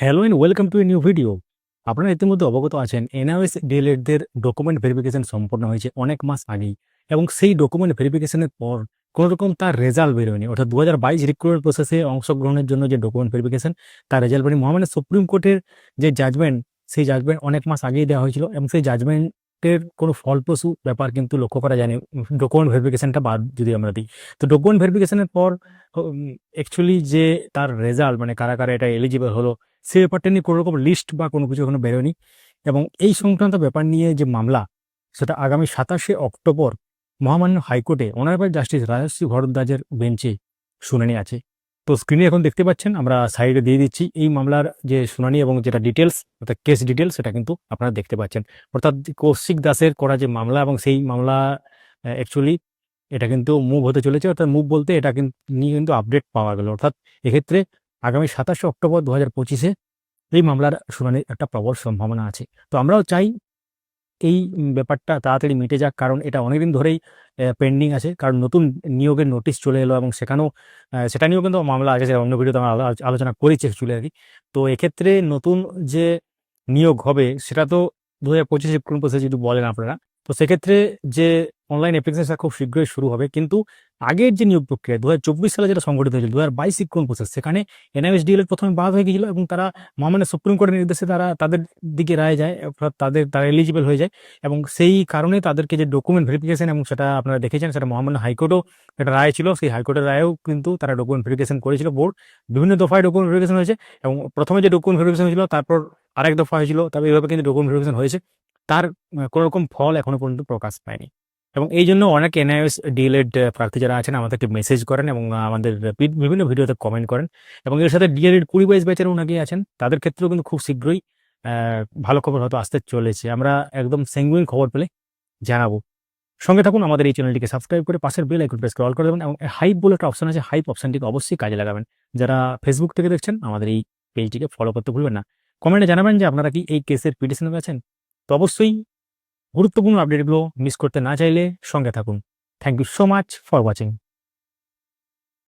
Hello and welcome to a new video আপনারা ইতিমধ্যে অবগত আছেন এনআইএস ডিএলএডদের ডকুমেন্ট ভেরিফিকেশন সম্পন্ন হয়েছে অনেক মাস আগেই এবং সেই ডকুমেন্ট ভেরিফিকেশনের পর কোনো রকম তার রেজাল্ট বেরোয়নি। অর্থাৎ দু হাজার বাইশ রিক্রুটমেন্ট প্রসেসে অংশগ্রহণের জন্য যে ডকুমেন্ট ভেরিফিকেশন তার রেজাল্ট বেরোয়নি। মহামান্য সুপ্রিম কোর্টের যে জাজমেন্ট সেই জাজমেন্ট অনেক মাস আগেই দেওয়া হয়েছিল এবং সেই জাজমেন্টের কোনো ফলপ্রসূ ব্যাপার কিন্তু লক্ষ্য করা যায়নি। ডকুমেন্ট ভেরিফিকেশনটা বাদ যদি আমরা দিই। তো ডকুমেন্ট ভেরিফিকেশনের পর অ্যাকচুয়ালি যে তার রেজাল্ট মানে কারা কারা এটা এলিজিবল হলো সে ব্যাপারটা নিয়ে কোনো রকম লিস্ট বা কোনো কিছু এখনও বেরোয়নি। এবং এই সংক্রান্ত ব্যাপার নিয়ে যে মামলা, সেটা আগামী সাতাশে অক্টোবর মহামান্য হাইকোর্টে অনারেবল জাস্টিস রাজশ্রী ভরদ্বাজের বেঞ্চে শুনানি আছে। তো স্ক্রিনে এখন দেখতে পাচ্ছেন, আমরা সাইডে দিয়ে দিচ্ছি। এই মামলার যে শুনানি এবং যেটা ডিটেলস অর্থাৎ কেস ডিটেলস সেটা কিন্তু আপনারা দেখতে পাচ্ছেন। অর্থাৎ কৌশিক দাসের করা যে মামলা এবং সেই মামলা অ্যাকচুয়ালি এটা কিন্তু মুভ হতে চলেছে। অর্থাৎ মুভ বলতে এটা কিন্তু নিয়ে কিন্তু আপডেট পাওয়া গেল। অর্থাৎ এক্ষেত্রে আগামী সাতাশে অক্টোবর দু হাজার পঁচিশে এই মামলার শুনানির একটা প্রবল সম্ভাবনা আছে। তো আমরাও চাই এই ব্যাপারটা তাড়াতাড়ি মিটে যাক, কারণ এটা অনেকদিন ধরেই পেন্ডিং আছে, কারণ নতুন নিয়োগের নোটিশ চলে এলো এবং সেখানেও সেটা নিয়েও কিন্তু মামলা আছে অন্য ভিডিওতে আমরা আলোচনা করেছি অ্যাকচুয়ালি আর কি। তো এক্ষেত্রে নতুন যে নিয়োগ হবে, সেটা তো দু হাজার পঁচিশে কোন যদি বলেন আপনারা, তো সেক্ষেত্রে যে অনলাইন অ্যাপ্লিকেশন খুব শীঘ্রই শুরু হবে। কিন্তু আগের যে নিয়োগ প্রক্রিয়া দু হাজার চব্বিশ সালে যেটা সংগঠিত হয়েছিল দু হাজার বাইশ শিক্ষণ প্রসেস সেখানে এনআইএসডিএল প্রথমে বাদ হয়ে গিয়েছিল এবং তারা মহামান্য সুপ্রিম কোর্টের নির্দেশে তারা তাদের দিকে রায় যায়, অর্থাৎ তাদের, তারা এলিজিবল হয়ে যায় এবং সেই কারণে তাদেরকে যে ডকুমেন্ট ভেরিফিকেশন এবং সেটা আপনারা দেখেছেন, সেটা মহামান্য হাইকোর্টও একটা রায় ছিল। সেই হাইকোর্টের রায়েও কিন্তু তারা ডকুমেন্ট ভেরিফিকেশন করেছিল। বোর্ড বিভিন্ন দফায় ডকুমেন্ট ভেরিফিকেশন হয়েছে এবং প্রথমে যে ডকুমেন্ট ভেরিফিকেশন হয়েছিল, তারপর আরেক দফা হয়েছিল, তবে এইভাবে কিন্তু ডকুমেন্ট ভেরিফিকেশন হয়েছে। তার কোনোরকম ফল এখনও পর্যন্ত প্রকাশ পায়নি। এবং এই জন্য অনেক এনআইএস ডিএলএড প্রার্থী যারা আছেন, আমাদেরকে মেসেজ করেন এবং আমাদের বিভিন্ন ভিডিওতে কমেন্ট করেন। এবং এর সাথে ডিএলএড কুড়ি বাইশ ব্যাচের অনেকেই আছেন। তাদের ক্ষেত্রেও কিন্তু খুব শীঘ্রই ভালো খবর হয়তো আসতে চলেছে। আমরা একদম সেঙ্গুইন খবর পেলে জানাব। সঙ্গে থাকুন, আমাদের এই চ্যানেলটিকে সাবস্ক্রাইব করে পাশের বেল আইকন প্রেস অল করে দেবেন এবং হাইপ বলে একটা অপশন আছে হাইপ অপশনটিকে অবশ্যই কাজে লাগাবেন। যারা ফেসবুক থেকে দেখছেন, আমাদের এই পেজটিকে ফলো করতে ভুলবেন না। কমেন্টে জানাবেন যে আপনারা কি এই কেসের পিটিশনে আছেন তো অবশ্যই গুরুত্বপূর্ণ আপডেটগুলো মিস করতে না চাইলে সঙ্গে থাকুন। Thank you so much for watching